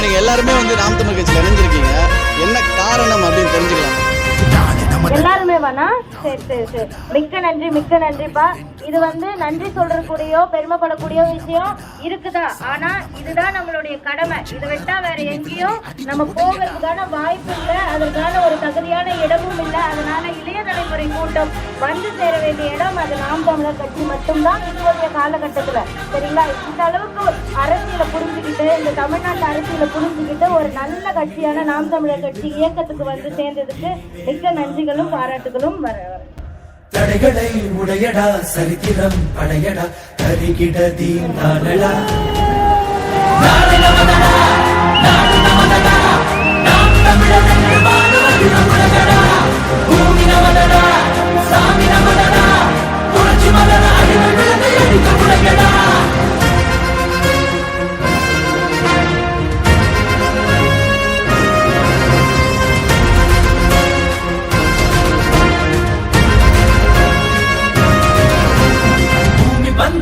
எல்லாருமே வந்து நாம் தமிழ் கட்சியில் இணைஞ்சிருக்கீங்க. என்ன காரணம் அப்படின்னு தெரிஞ்சுக்கலாம். எல்லாருமே வேணா? சரி சரி சரி. மிக்க நன்றி மிக்க நன்றிப்பா. இது வந்து நன்றி சொல்றக்கூடியோ பெருமைப்படக்கூடிய விஷயம் இருக்குதா? ஆனா இதுதான் நம்மளுடைய கடமை. இதை விட்டா வேற எங்கேயும் நம்ம போகிறதுக்கான வாய்ப்பு இல்லை. அதற்கான ஒரு தகுதியான இடமும் இல்லை. அதனால இளைய தலைமுறை கூட்டம் வந்து சேர வேண்டிய இடம் அது நாம் தமிழர் கட்சி மட்டும்தான் இப்போதைய காலகட்டத்துல. சரிங்களா? இந்த அளவுக்கு புரிஞ்சுக்கிட்டு இந்த தமிழ்நாட்டு அரசியலை புரிஞ்சுக்கிட்டு ஒரு நல்ல கட்சியான நாம் தமிழர் கட்சி இயக்கத்துக்கு வந்து சேர்ந்ததுக்கு மிக்க நன்றிகளும் பாராட்டுகளும் வர வர தடைகளை உடையடா சரித்திரம் படையடா கருகிட தீண்டானடா.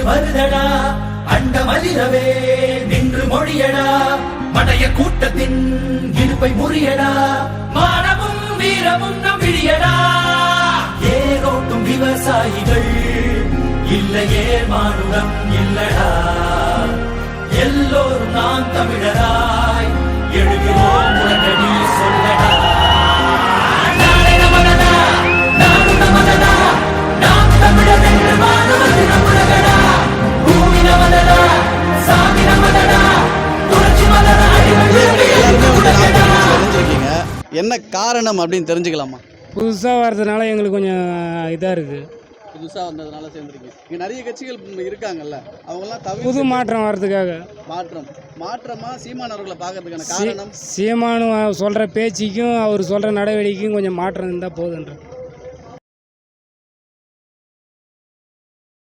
மீண்டு வருதடா அண்ட மலிரவே நின்று மொழியடா மடைய கூட்டத்தின் இடுப்பை முறியடா மானமும் வீரமும் நம் விழியடா. ஏரோட்டும் விவசாயிகள் இல்லையே மானுடம் இல்லடா. எல்லோரும் நான் தமிழராய் என்ன காரணம் அப்படின்னு தெரிஞ்சுக்கலாமா? புதுசாக வர்றதுனால எங்களுக்கு கொஞ்சம் இதாக இருக்குது புதுசாக வந்ததுனால சேர்ந்துருக்கீங்க இங்கே நிறைய கட்சிகள் இருக்காங்கல்ல அவங்கெல்லாம் புது தவிர்த்து மாற்றம் வர்றதுக்காக. மாற்றம். மாற்றமா சீமான் அவர்களை பார்க்கறதுக்கான காரணம்? சீமானு சொல்கிற பேச்சுக்கும் அவர் சொல்கிற நடவடிக்கைக்கும் கொஞ்சம் மாற்றம் இருந்தால் போதுன்ற.